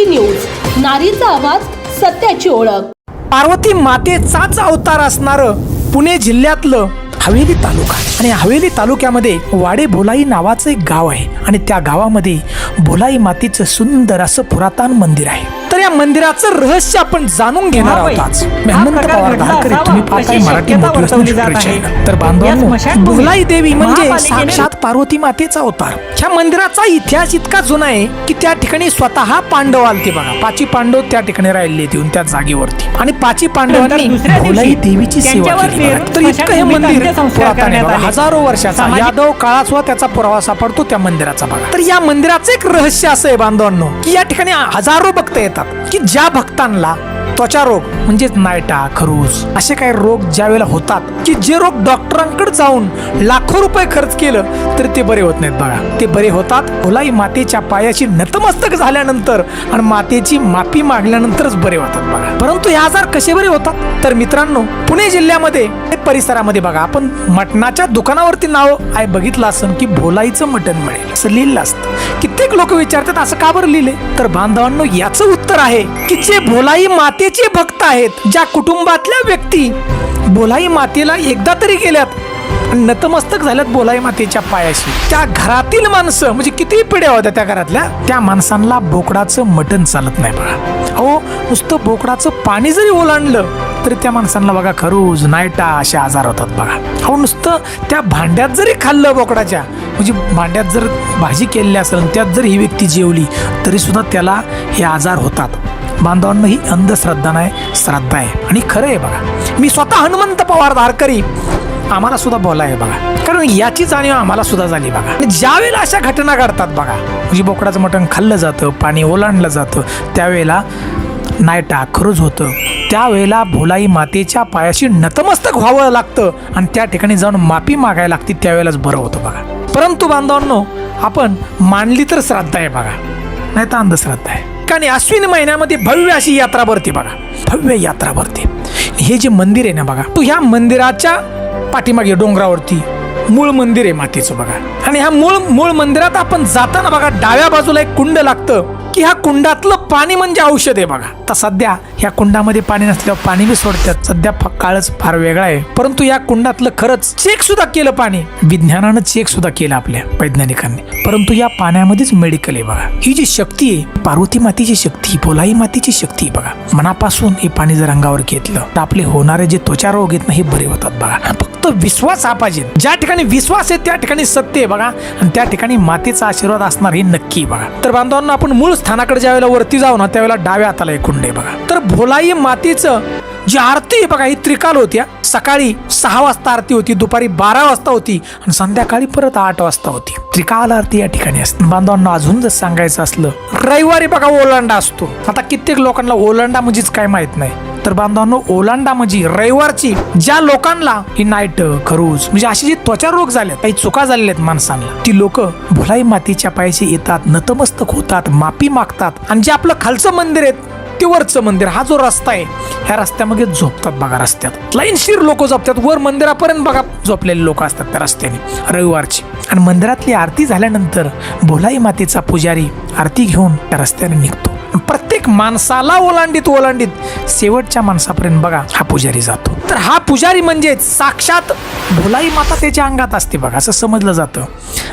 T news नारीचा आवाज सत्याची ओळख. पार्वती मातेचाच अवतार असणारं पुणे जिल्ह्यातलं हवेली तालुका. आणि हवेली तालुक्यामध्ये वाडे भोलाई नावाचं एक गाव आहे. आणि त्या गावामध्ये भोलाई मातेचं सुंदर असं पुरातन मंदिर आहे. या मंदिराचं रहस्य आपण जाणून घेणार आहोत. तर बांधवांनो भोलाई देवी म्हणजे साक्षात पार्वती मातेचा अवतार. ह्या मंदिराचा इतिहास इतका जुना आहे की त्या ठिकाणी स्वतः पांडव आलते बघा. पाची पांडव त्या ठिकाणी राहिले येऊन त्या जागेवरती. आणि पाची पांडवांनी भोलाई देवीची सेवा केली तर इतकं हे मंदिर पुरातन. हजारो वर्षाचा यादव काळात सुद्धा त्याचा पुरावा सापडतो त्या मंदिराचा बघा. तर या मंदिराचं एक रहस्य असं आहे बांधवांनो की या ठिकाणी हजारो भक्त येतात. की ज्या भक्तांना त्वचा रोग म्हणजेच नायटा खरूज असे काही रोग ज्या वेळेला होतात की जे रोग डॉक्टरांकडे जाऊन लाखो रुपये खर्च केलं तर ते बरे होत नाहीत बाळा. ते बरे होतात भोलाई मातेच्या पायाशी नतमस्तक झाल्यानंतर आणि मातेची माफी मागल्यानंतरच बरे होतात बघा परंतु हे आजार कसे बरे होतात? तर मित्रांनो पुणे जिल्ह्यामध्ये परिसरामध्ये बघा आपण मटणाच्या दुकानावरती नाव आहे बघितलं असं की भोलाईचं मटण मिळेल असं लिहिलं असतं की अनेक लोक विचारतात असं का बरं लिहिले तर बांधवांनो याचं उत्तर आहे की जे भोलाई मातेचे भक्त आहेत ज्या कुटुंबातल्या व्यक्ती भोलाई मातेला एकदा तरी गेल्यात नतमस्तक झाल्यात बोलाई मातेच्या पायाशी. त्या घरातील माणसं म्हणजे किती पिढ्या होत्या त्या घरातल्या त्या माणसांना बोकडाचं मटण चालत नाही बघा. अहो नुसतं बोकडाचं पाणी जरी ओलांडलं तरी त्या माणसांना बघा खरूज नायटा असे आजार होतात बघा. हो नुसतं त्या भांड्यात जरी खाल्लं बोकडाच्या म्हणजे भांड्यात जर भाजी केलेली असेल त्यात जर ही व्यक्ती जेवली तरीसुद्धा त्याला हे आजार होतात. बांधवांना ही अंधश्रद्धा नाही श्रद्धा आहे. आणि खरं आहे बघा मी स्वतः हनुमंत पवार धारकरी आम्हाला सुद्धा बोलाय आहे बघा. कारण याची जाणीव आम्हाला सुद्धा झाली बघा. आणि ज्यावेळेला अशा घटना घडतात बघा म्हणजे बोकडाचं मटण खाल्लं जातं पाणी ओलांडलं जातं त्यावेळेला नायटा खरूज होतं. त्यावेळेला भोलाई मातेच्या पायाशी नतमस्तक व्हावं लागतं आणि त्या ठिकाणी जाऊन माफी मागायला लागते त्यावेळेलाच बरं होतं बघा. परंतु बांधवांनो आपण मानली तर श्राद्ध आहे बघा. नाही तर अंधश्रद्धा आहे. कारण अश्विन महिन्यामध्ये भव्य अशी यात्रा भरते बघा. भव्य यात्रा भरते. हे जे मंदिर आहे ना बघा तो ह्या मंदिराच्या पाठीमागे डोंगरावरती मूळ मंदिर आहे मातीचं बघा. आणि ह्या मूळ मूळ मंदिरात आपण जाताना बघा डाव्या बाजूला एक कुंड लागतं. की ह्या कुंडातलं पाणी म्हणजे औषध आहे बघा. तर सध्या ह्या कुंडामध्ये पाणी नसल्यावर पाणी बी सोडतात. सध्या फ- काळच फार वेगळा आहे. परंतु या कुंडातलं खरंच चेक सुद्धा केलं पाणी. विज्ञानानं चेक सुद्धा केलं आपल्या वैज्ञानिकांनी. परंतु या पाण्यामध्येच मेडिकल आहे बघा. ही जी शक्ती आहे पार्वती मातीची शक्ती भोलाई मातीची शक्ती बघा. मनापासून हे पाणी जर अंगावर घेतलं तर आपले होणारे जे त्वचा रोग आहेत ना हे बरे होतात बघा. फक्त विश्वास हा पाहिजे. ज्या ठिकाणी विश्वास आहे त्या ठिकाणी सत्य आहे बघा. आणि त्या ठिकाणी मातेचा आशीर्वाद असणार हे नक्की बघा. तर बांधवांना आपण मूळ स्थानाकडे ज्या वेळेला वरती जाऊ ना त्यावेळेला डाव्या हाताला एक कुंड आहे बघा. तर भोलाई मातेचं जी आरती आहे बघा ही त्रिकाल होत्या सकाळी सहा वाजता आरती होती दुपारी बारा वाजता होती आणि संध्याकाळी परत आठ वाजता होती. त्रिकाल आरती या ठिकाणी असते. बांधवांना अजून जर सांगायचं असलं रविवारी बघा ओलांडा असतो. आता कित्येक लोकांना ओलांडा म्हणजेच काय माहीत नाही. तर बांधवांनो ओलांडा म्हणजे रविवारची ज्या लोकांना ही नाईट खरूज म्हणजे अशी जी त्वचा रोग झाले काही चुका झालेल्या आहेत माणसांना ती लोक भुलाई मातीच्या पायाशी येतात नतमस्तक होतात माफी मागतात. आणि जे आपलं खालचं मंदिर आहे ते वरचं मंदिर हा जो रस्ता आहे ह्या रस्त्यामध्ये झोपतात बघा रस्त्यात. लाईनशीर लोक झोपतात वर मंदिरापर्यंत बघा झोपलेले लोक असतात त्या रस्त्याने रविवारची. आणि मंदिरातली आरती झाल्यानंतर भोलाई मातेचा पुजारी आरती घेऊन त्या रस्त्याने निघतो. प्रत्येक माणसाला ओलांडीत ओलांडीत. शेवटच्या माणसापर्यंत बघा हा पुजारी जातो. तर हा पुजारी म्हणजे साक्षात भोलाई माता त्याच्या अंगात असते बघा असं समजलं जातं.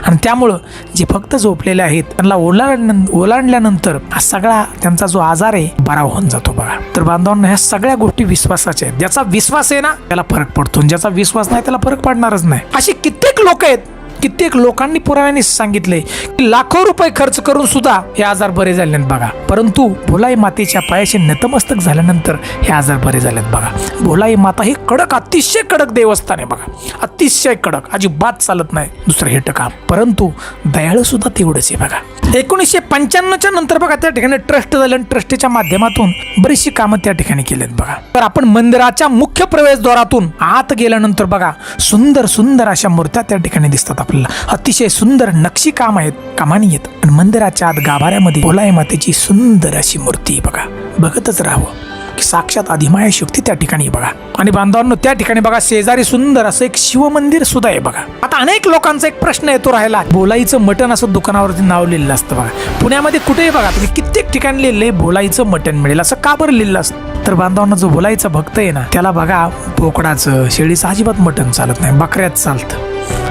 आणि त्यामुळं जे फक्त झोपलेले आहेत त्यांना ओलांड ओलांडल्यानंतर हा सगळा त्यांचा जो आजार आहे बरा होऊन जातो बघा. तर बांधवांना ह्या सगळ्या गोष्टी विश्वासाच्या आहेत. ज्याचा विश्वास आहे ना त्याला फरक पडतो. ज्याचा विश्वास नाही त्याला फरक पडणारच नाही. अशी कित्येक लोक आहेत कित्येक लोकांनी पुराव्याने सांगितले की लाखो रुपये खर्च करून सुद्धा हे आजार बरे झाले नाहीत बघा. परंतु भोलाई मातेच्या पायाशी नतमस्तक झाल्यानंतर हे आजार बरे झालेत बघा. भोलाई माता हे कडक अतिशय कडक देवस्थान आहे बघा. अतिशय कडक अजिबात चालत नाही. दुसरं हे टका. परंतु दयाळू सुद्धा तेवढंच आहे बघा. एकोणीसशे पंच्याण्णवच्या नंतर बघा त्या ठिकाणी ट्रस्ट झालं आणि ट्रस्टच्या माध्यमातून बरीचशी कामं त्या ठिकाणी केली आहेत बघा. तर आपण मंदिराच्या मुख्य प्रवेशद्वारातून आत गेल्यानंतर बघा सुंदर सुंदर अशा मूर्त्या त्या ठिकाणी दिसतात. आपल्याला अतिशय सुंदर नक्षी काम आहेत कामानी आहेत. आणि मंदिराच्या आत गाभाऱ्यामध्ये भोलाई मातेची सुंदर अशी मूर्ती बघा. बघतच राहावं. की साक्षात अधिमाया शक्ती त्या ठिकाणी बघा. आणि बांधवांनो त्या ठिकाणी बघा शेजारी सुंदर असं एक शिवमंदिर सुद्धा आहे बघा. आता अनेक लोकांचा एक प्रश्न येतो राहिला बोलाईचं मटण असं दुकानावरती नाव लिहिलेलं असतं बघा. पुण्यामध्ये कुठेही बघा तुम्ही कित्येक ठिकाणी लिहिलंय बोलाईचं मटण मिळेल असं का बरं लिहिलं असतं? तर बांधवांना जो बोलायचा भक्त आहे ना त्याला बघा बोकडाचं शेळीचं अजिबात मटण चालत नाही बकऱ्यात चालतं.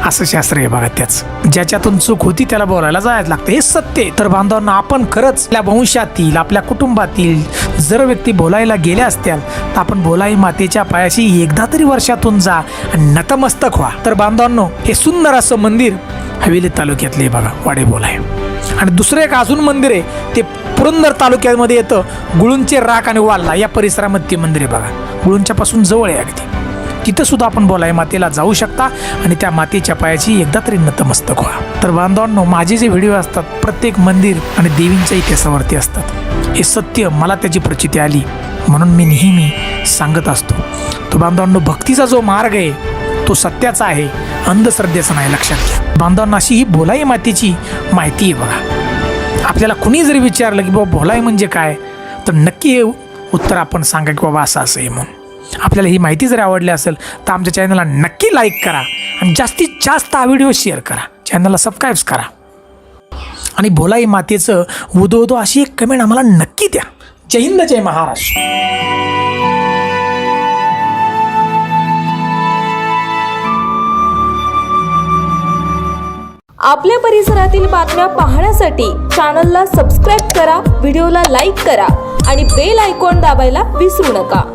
असं शास्त्र आहे बघा त्याच. ज्याच्यातून चूक होती त्याला बोलायला जायला लागतं. हे सत्य आहे. तर बांधवांना आपण खरंच आपल्या वंशातील आपल्या कुटुंबातील जर व्यक्ती बोलायला गेल्या असत्याल तर आपण बोलाई मातेच्या पायाशी एकदा तरी वर्षातून जा आणि नतमस्तक व्हा. तर बांधवांनो हे सुंदर असं मंदिर हवेली तालुक्यातले बघा वाडे बोलाय आणि दुसरं एक अजून मंदिर आहे ते पुरंदर तालुक्यामध्ये येतं गुळूंचे राख आणि वाल्ला या परिसरामध्ये ते मंदिर आहे बघा. गुळूंच्यापासून जवळ आहे अगदी. तिथं सुद्धा आपण बोलाय मातेला जाऊ शकता आणि त्या मातेच्या पायाची एकदा तरी नतमस्तक व्हा. तर बांधवांनो माझे जे व्हिडिओ असतात प्रत्येक मंदिर आणि देवींच्या इतिहासावरती असतात. हे सत्य मला त्याची प्रचिती आली म्हणून मी नेहमी सांगत असतो. तो बांधवांनो भक्तीचा जो मार्ग आहे तो सत्याचा आहे. अंधश्रद्धेचा नाही लक्षात घ्या. बांधवांना अशी ही भोलाई मातेची माहिती आहे बघा. आपल्याला कुणी जरी विचारलं की बाबा भोलाई म्हणजे काय? तर नक्की हे उत्तर आपण सांगा की बाबा असं असं आहे म्हणून. आपल्याला ही माहिती जर आवडली असेल तर आमच्या चॅनलला नक्की लाईक करा आणि जास्तीत जास्त हा व्हिडिओ शेअर करा. चॅनलला सबस्क्राईब्स करा. आणि भोलाई मातेचं उदो उदो अशी एक कमेंट आम्हाला नक्की द्या. जय हिंद जय महाराष्ट्र. आपल्या परिसरातील बातम्या पाहण्यासाठी चॅनलला सबस्क्राईब करा व्हिडिओला लाईक करा आणि बेल आयकॉन दाबायला विसरू नका.